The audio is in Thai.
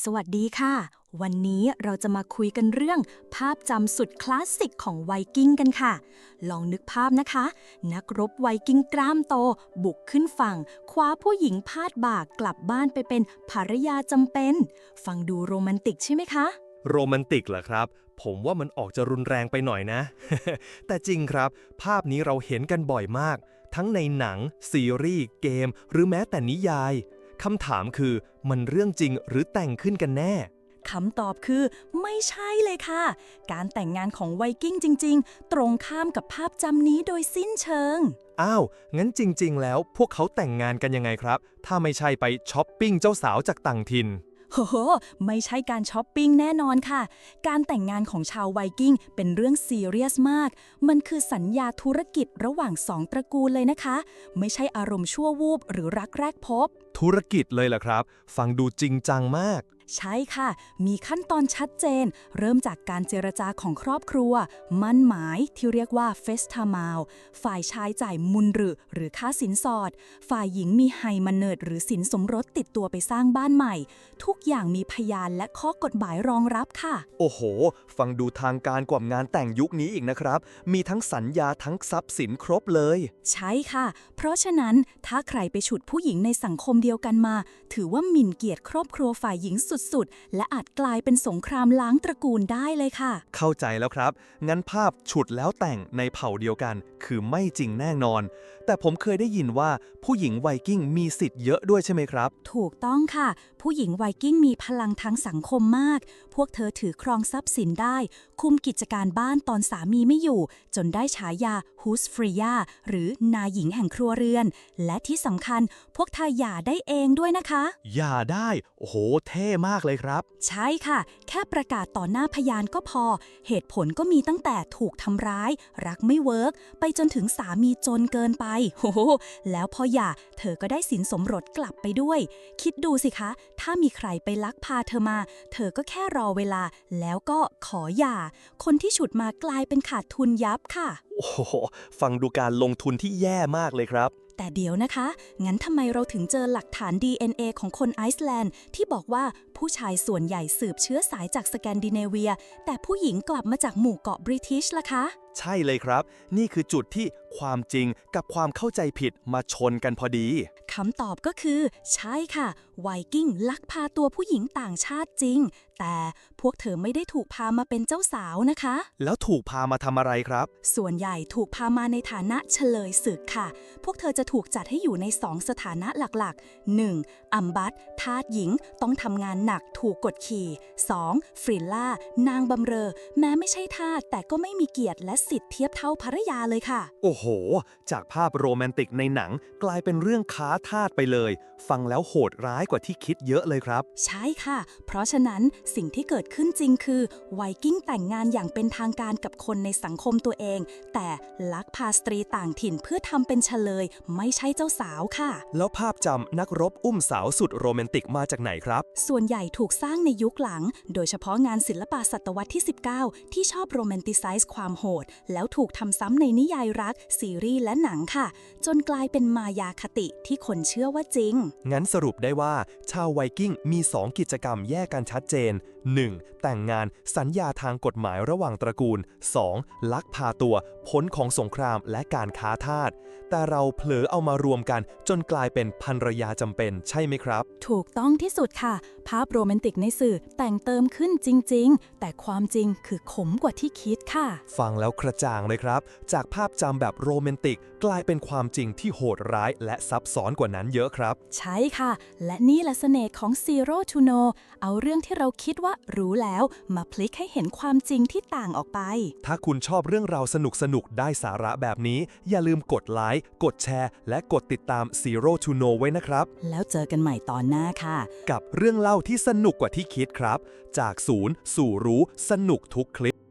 สวัสดีค่ะ วันนี้เราจะมาคุยกันเรื่อง ภาพจำสุดคลาสสิกของไวกิ้งกันค่ะ ลองนึกภาพนะคะ นักรบไวกิ้งกล้ามโต บุกขึ้นฝั่ง คว้าผู้หญิงพาดบ่ากลับบ้านไปเป็นภรรยาจำเป็น ฟังดูโรแมนติกใช่ไหมคะ โรแมนติกเหรอครับ ผมว่ามันออกจะรุนแรงไปหน่อยนะ แต่จริงครับ ภาพนี้เราเห็นกันบ่อยมาก ทั้งในหนัง ซีรีส์ เกม หรือแม้แต่นิยาย คำถามคือมันเรื่องจริงหรือแต่งขึ้นกันแน่ คำตอบคือไม่ใช่เลยค่ะ การแต่งงานของไวกิ้งจริง ๆ ตรงข้ามกับภาพจำนี้โดยสิ้นเชิง อ้าว งั้นจริง ๆ แล้วพวกเขาแต่งงานกันยังไงครับ ถ้าไม่ใช่ไปช้อปปิ้งเจ้าสาวจากต่างถิ่น โหไม่ใช่การช้อปปิ้งแน่นอนค่ะ การแต่งงานของชาวไวกิ้งเป็นเรื่องซีเรียสมาก มันคือสัญญาธุรกิจระหว่างสองตระกูลเลยนะคะ ไม่ใช่อารมณ์ชั่ววูบหรือรักแรกพบ ธุรกิจเลยล่ะครับ ฟังดูจริงจังมาก ใช่ค่ะ มีขั้นตอนชัดเจน เริ่มจากการเจรจาของครอบครัว มั่นหมายที่เรียกว่าเฟสทามาวฝ่ายชายจ่ายมุนหรือหรือค่าสินสอด ฝ่ายหญิงมีไฮมันเนิดหรือสินสมรสติดตัวไปสร้างบ้านใหม่ ทุกอย่างมีพยานและข้อกฎหมายรองรับค่ะ โอ้โห ฟังดูทางการกว่างานแต่งยุคนี้อีกนะครับ มีทั้งสัญญาทั้งทรัพย์สินครบเลย ใช่ค่ะ เพราะฉะนั้นถ้าใครไปฉุดผู้หญิงในสังคมเดียวกันมา ถือว่าหมิ่นเกียรติครอบครัวฝ่ายหญิงสุดๆ และอาจกลายเป็นสงครามล้างตระกูลได้เลยค่ะ เข้าใจแล้วครับ งั้นภาพฉุดแล้วแต่งในเผ่าเดียวกัน คือไม่จริงแน่นอน แต่ผมเคยได้ยินว่าผู้หญิงไวกิ้งมีสิทธิ์เยอะด้วยใช่ไหมครับ ถูกต้องค่ะ ผู้หญิงไวกิ้งมีพลังทางสังคมมาก พวกเธอถือครองทรัพย์สินได้ คุมกิจการบ้านตอนสามีไม่อยู่ จนได้ฉายา ฮูสฟรียาหรือนายหญิงแห่งครัวเรือน และที่สำคัญพวกเธอหย่าได้เองด้วยนะคะ อย่าได้ โอ้โห เท่มากเลยครับ ใช่ค่ะ แค่ประกาศต่อหน้าพยานก็พอ เหตุผลก็มีตั้งแต่ถูกทำร้าย รักไม่เวิร์กไปจนถึงสามีจนเกินไปโอ้โหแล้วพอหย่าเธอก็ได้สินสมรสกลับไปด้วย คิดดูสิคะ ถ้ามีใครไปลักพาเธอมา เธอก็แค่รอเวลา แล้วก็ขอหย่า คนที่ฉุดมากลายเป็นขาดทุนยับค่ะ โอ้โห ฟังดูการลงทุนที่แย่มากเลยครับ แต่เดี๋ยวนะคะ งั้นทำไมเราถึงเจอหลักฐาน DNA ของคนไอซ์แลนด์ ที่บอกว่าผู้ชายส่วนใหญ่สืบเชื้อสายจากสแกนดิเนเวีย แต่ผู้หญิงกลับมาจากหมู่เกาะบริทิชล่ะคะ ใช่เลยครับ นี่คือจุดที่ความจริงกับความเข้าใจผิดมาชนกันพอดี คำตอบก็คือ ใช่ค่ะไวกิ้งลักพาตัวผู้หญิงต่างชาติจริง แต่พวกเธอไม่ได้ถูกพามาเป็นเจ้าสาวนะคะ แล้วถูกพามาทำอะไรครับ ส่วนใหญ่ถูกพามาในฐานะเฉลยศึกค่ะ พวกเธอจะถูกจัดให้อยู่ใน 2 สถานะหลักๆ 1. อัมบัตทาสหญิงต้องทำงานหนักถูกกดขี่ 2. ฟริลล่านางบำเรอ แม้ไม่ใช่ทาสแต่ก็ไม่มีเกียรติและสิทธิ์เทียบเท่าภรรยาเลยค่ะ โอ้โห จากภาพโรแมนติกในหนังกลายเป็นเรื่องค้าทาสไปเลย ฟังแล้วโหดร้ายกว่าที่คิดเยอะเลยครับ ใช่ค่ะ เพราะฉะนั้นสิ่งที่เกิดขึ้นจริงคือไวกิ้งแต่งงานอย่างเป็นทางการกับคนในสังคมตัวเอง แต่ลักพาสตรีต่างถิ่นเพื่อทำเป็นเฉลย ไม่ใช่เจ้าสาวค่ะ แล้วภาพจำนักรบอุ้มสาวสุดโรแมนติกมาจากไหนครับ ส่วนใหญ่ถูกสร้างในยุคหลัง โดยเฉพาะงานศิลปะศตวรรษที่ 19 ที่ชอบโรแมนติไซส์ความโหด แล้วถูกทำซ้ำในนิยายรัก ซีรีส์และหนังค่ะ จนกลายเป็นมายาคติที่คนเชื่อว่าจริง งั้นสรุปได้ว่าชาวไวกิ้งมี 2 กิจกรรมแยกกันชัดเจน 1. แต่งงานสัญญาทางกฎหมายระหว่างตระกูล 2. ลักพาตัว พ้นของสงครามและการค้าทาส แต่เราเผลอเอามารวมกันจนกลายเป็นภรรยาจำเป็นใช่ไหมครับ ถูกต้องที่สุดค่ะ ภาพโรแมนติกในสื่อแต่งเติมขึ้นจริง ๆ แต่ความจริงคือขมกว่าที่คิดค่ะ ฟังแล้วกระจ่างเลยครับ จากภาพจำแบบโรแมนติก กลายเป็นความจริงที่โหดร้ายและซับซ้อนกว่านั้นเยอะครับ ใช่ค่ะ และนี่แหละเสน่ห์ของ Zero to Know เอาเรื่องที่เราคิดว่ารู้แล้วมาพลิกให้เห็นความจริงที่ต่างออกไป ถ้าคุณชอบเรื่องราวสนุกๆได้สาระแบบนี้ อย่าลืมกดไลค์ กดแชร์ และกดติดตาม Zero to Know ไว้นะครับ แล้วเจอกันใหม่ตอนหน้าค่ะ กับเรื่องเล่าที่สนุกกว่าที่คิดครับ จากศูนย์สู่รู้สนุกทุกคลิป